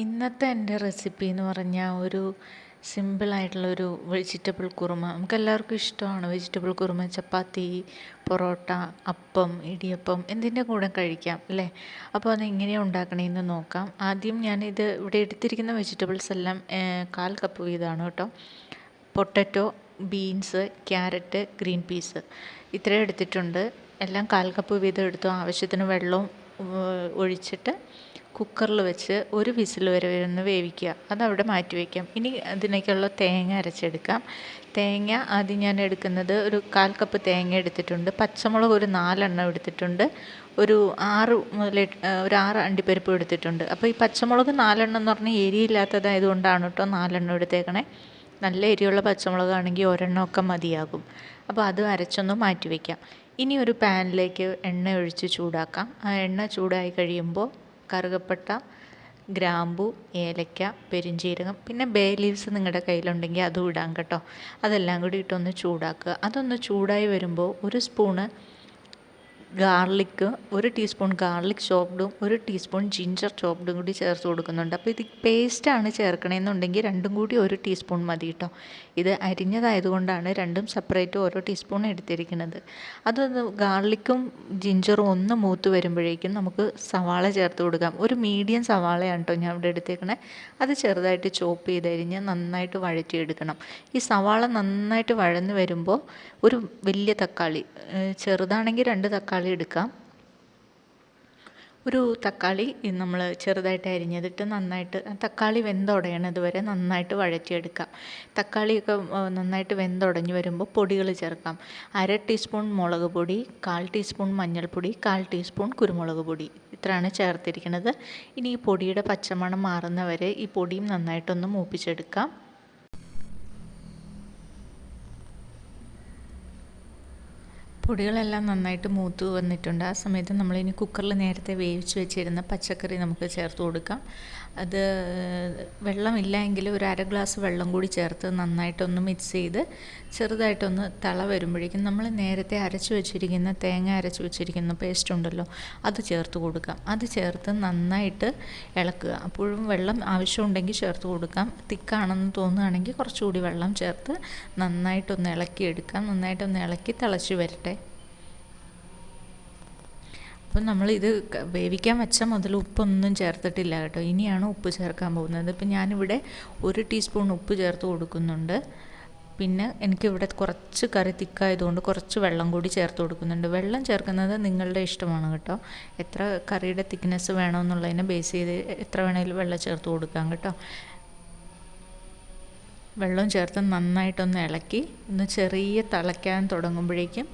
ഇന്നത്തെ എന്റെ റെസിപ്പി എന്ന് പറഞ്ഞാൽ ഒരു സിമ്പിളായിട്ടുള്ളൊരു വെജിറ്റബിൾ കുറുമ. നമുക്കെല്ലാവർക്കും ഇഷ്ടമാണ് വെജിറ്റബിൾ കുറുമ ചപ്പാത്തി പൊറോട്ട അപ്പം ഇടിയപ്പം എന്തിന്റെ കൂടെ കഴിക്കാം അല്ലേ? അപ്പോൾ അത് എങ്ങനെയാണ് ഉണ്ടാക്കണതെന്ന് നോക്കാം. ആദ്യം ഞാനിത് ഇവിടെ എടുത്തിരിക്കുന്ന വെജിറ്റബിൾസ് എല്ലാം കാൽ കപ്പ് വീതമാണ് കേട്ടോ. Potato beans carrot green peas ഇത്രയും എടുത്തിട്ടുണ്ട്. എല്ലാം കാൽ കപ്പ് വീതം എടുത്തു. ആവശ്യത്തിന് വെള്ളവും ഒഴിച്ചിട്ട് കുക്കറിൽ വെച്ച് ഒരു വിസിൽ വരെ ഒന്ന് വേവിക്കുക. അതവിടെ മാറ്റി വയ്ക്കാം ഇനി അതിനേക്കുള്ള തേങ്ങ അരച്ചെടുക്കാം. തേങ്ങ ആദ്യം ഞാൻ എടുക്കുന്നത് ഒരു കാൽ കപ്പ് തേങ്ങ എടുത്തിട്ടുണ്ട്. പച്ചമുളക് ഒരു നാലെണ്ണം എടുത്തിട്ടുണ്ട്. ഒരു ആറ് മുതൽ ഒരു ആറ് അണ്ടിപ്പരിപ്പ് എടുത്തിട്ടുണ്ട്. അപ്പോൾ ഈ പച്ചമുളക് നാലെണ്ണം എന്ന് പറഞ്ഞാൽ എരിയില്ലാത്തതായത് കൊണ്ടാണ് കേട്ടോ നാലെണ്ണം എടുത്തേക്കണേ. നല്ല എരിയുള്ള പച്ചമുളകാണെങ്കിൽ ഒരെണ്ണമൊക്കെ മതിയാകും. അപ്പോൾ അത് അരച്ചൊന്ന് മാറ്റി വയ്ക്കാം ഇനി ഒരു പാനിലേക്ക് എണ്ണ ഒഴിച്ച് ചൂടാക്കാം. ആ എണ്ണ ചൂടായി കഴിയുമ്പോൾ കറുകപ്പട്ട ഗ്രാമ്പു ഏലക്ക പെരുംജീരകം പിന്നെ ബേ ലീവ്സ് നിങ്ങളുടെ കയ്യിലുണ്ടെങ്കിൽ അതും ഇടാം കേട്ടോ. അതെല്ലാം കൂടി ഇട്ടൊന്ന് ചൂടാക്കുക. അതൊന്ന് ചൂടായി വരുമ്പോൾ ഒരു സ്പൂണ് ഗാർലിക്ക് ഒരു ടീസ്പൂൺ ഗാർലിക് ചോപ്ഡും ഒരു ടീസ്പൂൺ ജിഞ്ചർ ചോപ്ഡും കൂടി ചേർത്ത് കൊടുക്കുന്നുണ്ട്. അപ്പോൾ ഇത് പേസ്റ്റാണ് ചേർക്കണമെന്നുണ്ടെങ്കിൽ രണ്ടും കൂടി ഒരു ടീസ്പൂൺ മതി കേട്ടോ ഇത് അരിഞ്ഞതായതുകൊണ്ടാണ് രണ്ടും സെപ്പറേറ്റ് ഓരോ ടീസ്പൂൺ എടുത്തിരിക്കുന്നത്. അത് ഗാർലിക്കും ജിഞ്ചറും ഒന്ന് മൂത്ത് വരുമ്പോഴേക്കും നമുക്ക് സവാള ചേർത്ത് കൊടുക്കാം. ഒരു മീഡിയം സവാളയാണ് കേട്ടോ ഞാൻ ഇവിടെ എടുത്തേക്കണേ. അത് ചെറുതായിട്ട് ചോപ്പ് ചെയ്തരിഞ്ഞ് നന്നായിട്ട് വഴറ്റിയെടുക്കണം. ഈ സവാള നന്നായിട്ട് വഴന്ന് വരുമ്പോൾ ഒരു വലിയ തക്കാളി ചെറുതാണെങ്കിൽ രണ്ട് തക്കാളി തക്കാളി എടുക്കാം. ഒരു തക്കാളി നമ്മൾ ചെറുതായിട്ട് അരിഞ്ഞതിട്ട് നന്നായിട്ട് തക്കാളി വെന്തുടയണത് വരെ നന്നായിട്ട് വഴറ്റിയെടുക്കാം തക്കാളിയൊക്കെ നന്നായിട്ട് വെന്തുടഞ്ഞ് വരുമ്പോൾ പൊടികൾ ചേർക്കാം. അര ടീസ്പൂൺ മുളക് പൊടി കാൽ ടീസ്പൂൺ മഞ്ഞൾപ്പൊടി കാൽ ടീസ്പൂൺ കുരുമുളക് പൊടി. ഇത്രയാണ് ചേർത്തിരിക്കുന്നത്. ഇനി ഈ പൊടിയുടെ പച്ചമണം മാറുന്നവരെ ഈ പൊടിയും നന്നായിട്ടൊന്ന് മൂപ്പിച്ചെടുക്കാം. പൊടികളെല്ലാം നന്നായിട്ട് മൂത്ത് വന്നിട്ടുണ്ട്. ആ സമയത്ത് നമ്മളിനി കുക്കറിൽ നേരത്തെ വേവിച്ച് വെച്ചിരുന്ന പച്ചക്കറി നമുക്ക് ചേർത്ത് കൊടുക്കാം. അത് വെള്ളമില്ല എങ്കിൽ ഒരു അര ഗ്ലാസ് വെള്ളം കൂടി ചേർത്ത് നന്നായിട്ടൊന്ന് മിക്സ് ചെയ്ത് ചെറുതായിട്ടൊന്ന് തള വരുമ്പോഴേക്കും നമ്മൾ നേരത്തെ അരച്ച് വെച്ചിരിക്കുന്ന തേങ്ങ അരച്ച് വെച്ചിരിക്കുന്ന പേസ്റ്റ് ഉണ്ടല്ലോ അത് ചേർത്ത് കൊടുക്കാം. അത് ചേർത്ത് നന്നായിട്ട് ഇളക്കുക. അപ്പോഴും വെള്ളം ആവശ്യമുണ്ടെങ്കിൽ ചേർത്ത് കൊടുക്കാം. തിക്കാണെന്ന് തോന്നുകയാണെങ്കിൽ കുറച്ചുകൂടി വെള്ളം ചേർത്ത് നന്നായിട്ടൊന്ന് ഇളക്കിയെടുക്കാം. നന്നായിട്ടൊന്ന് ഇളക്കി തിളച്ച് വരട്ടെ. അപ്പം നമ്മളിത് വേവിക്കാൻ വെച്ച മുതൽ ഉപ്പൊന്നും ചേർത്തിട്ടില്ല കേട്ടോ. ഇനിയാണ് ഉപ്പ് ചേർക്കാൻ പോകുന്നത്. ഇപ്പം ഞാനിവിടെ ഒരു ടീസ്പൂൺ ഉപ്പ് ചേർത്ത് കൊടുക്കുന്നുണ്ട്. പിന്നെ എനിക്കിവിടെ കുറച്ച് കറി തിക്കായതുകൊണ്ട് കുറച്ച് വെള്ളം കൂടി ചേർത്ത് കൊടുക്കുന്നുണ്ട്. വെള്ളം ചേർക്കുന്നത് നിങ്ങളുടെ ഇഷ്ടമാണ് കേട്ടോ. എത്ര കറിയുടെ തിക്നെസ് വേണമെന്നുള്ളതിനെ ബേസ് ചെയ്ത് എത്ര വേണമെങ്കിലും വെള്ളം ചേർത്ത് കൊടുക്കാം കേട്ടോ. വെള്ളം ചേർത്ത് നന്നായിട്ടൊന്ന് ഇളക്കി ഒന്ന് ചെറിയ തിളയ്ക്കാൻ തുടങ്ങുമ്പോഴേക്കും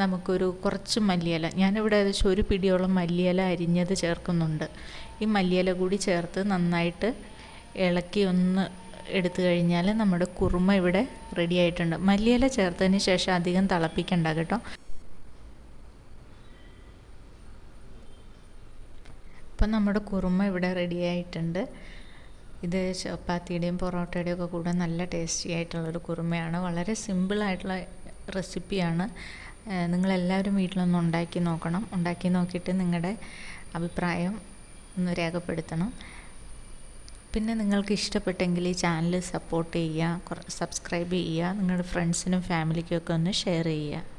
നമുക്കൊരു കുറച്ച് മല്ലിയില. ഞാനിവിടെ ഏകദേശം ഒരു പിടിയോളം മല്ലിയില അരിഞ്ഞത് ചേർക്കുന്നുണ്ട്. ഈ മല്ലിയില കൂടി ചേർത്ത് നന്നായിട്ട് ഇളക്കി ഒന്ന് എടുത്തു കഴിഞ്ഞാൽ നമ്മുടെ കുറുമ ഇവിടെ റെഡി ആയിട്ടുണ്ട്. മല്ലിയില ചേർത്തതിന് ശേഷം അധികം തിളപ്പിക്കണ്ട കേട്ടോ. ഇപ്പം നമ്മുടെ കുറുമ ഇവിടെ റെഡി ആയിട്ടുണ്ട്. ഇത് ചപ്പാത്തിയുടെയും പൊറോട്ടയുടെയും ഒക്കെ കൂടെ നല്ല ടേസ്റ്റി ആയിട്ടുള്ളൊരു കുറുമയാണ്. വളരെ സിമ്പിളായിട്ടുള്ള റെസിപ്പിയാണ് നിങ്ങളെല്ലാവരും വീട്ടിലൊന്ന് ഉണ്ടാക്കി നോക്കണം. ഉണ്ടാക്കി നോക്കിയിട്ട് നിങ്ങളുടെ അഭിപ്രായം ഒന്ന് രേഖപ്പെടുത്തണം. പിന്നെ നിങ്ങൾക്ക് ഇഷ്ടപ്പെട്ടെങ്കിൽ ഈ ചാനൽ സപ്പോർട്ട് ചെയ്യുക സബ്സ്ക്രൈബ് ചെയ്യുക നിങ്ങളുടെ ഫ്രണ്ട്സിനും ഫാമിലിക്കും ഒക്കെ ഒന്ന് ഷെയർ ചെയ്യുക.